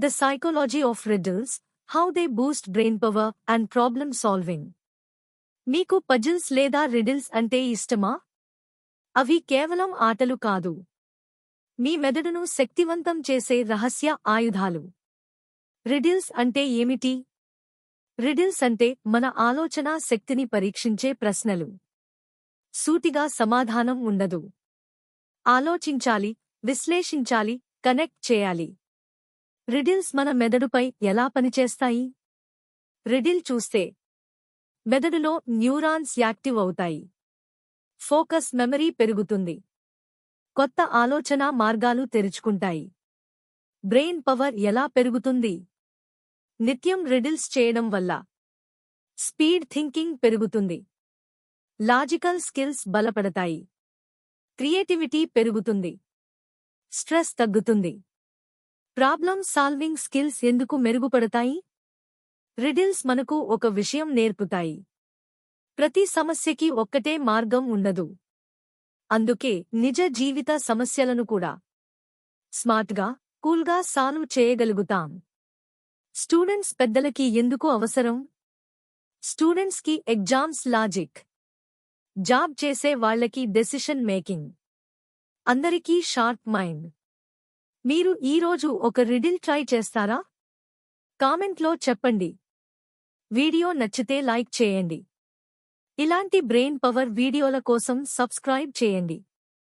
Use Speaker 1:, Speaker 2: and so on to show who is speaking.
Speaker 1: The psychology of riddles, how they boost brain power and problem solving. మీకు puzzles లేదా riddles అంటే ఇష్టమా? అవి కేవలం ఆటలు కాదు. మీ మెదడును శక్తివంతం చేసే రహస్య ఆయుధాలు. రిడిల్స్ అంటే ఏమిటి? రిడిల్స్ అంటే మన ఆలోచనా శక్తిని పరీక్షించే ప్రశ్నలు. సూటిగా సమాధానం ఉండదు. ఆలోచించాలి విశ్లేషించాలి కనెక్ట్ చేయాలి. రిడిల్స్ మన మెదడుపై ఎలా పనిచేస్తాయి? రిడిల్ చూస్తే మెదడులో న్యూరాన్స్ యాక్టివ్ అవుతాయి. ఫోకస్ మెమరీ పెరుగుతుంది. కొత్త ఆలోచన మార్గాలు తెరుచుకుంటాయి. బ్రెయిన్ పవర్ ఎలా పెరుగుతుంది? నిత్యం రిడిల్స్ చేయడం వల్ల స్పీడ్ థింకింగ్ పెరుగుతుంది. లాజికల్ స్కిల్స్ బలపడతాయి. క్రియేటివిటీ పెరుగుతుంది. స్ట్రెస్ తగ్గుతుంది. ప్రాబ్లం సాల్వింగ్ స్కిల్స్ ఎందుకు మెరుగుపడతాయి? రిడిల్స్ మనకు ఒక విషయం నేర్పుతాయి. ప్రతి సమస్యకి ఒక్కటే మార్గం ఉండదు. అందుకే నిజ జీవిత సమస్యలను కూడా స్మార్ట్గా కూల్గా సాల్వ్ చేయగలుగుతాం. స్టూడెంట్స్ పెద్దలకి ఎందుకు అవసరం? స్టూడెంట్స్కి ఎగ్జామ్స్ లాజిక్. జాబ్ చేసే వాళ్ళకి డెసిషన్ మేకింగ్. అందరికీ షార్ప్ మైండ్. మీరు ఈరోజు ఒక రిడిల్ ట్రై చేస్తారా? కామెంట్లో చెప్పండి. వీడియో నచ్చితే లైక్ చేయండి. ఇలాంటి బ్రెయిన్ పవర్ వీడియోల కోసం సబ్స్క్రైబ్ చేయండి.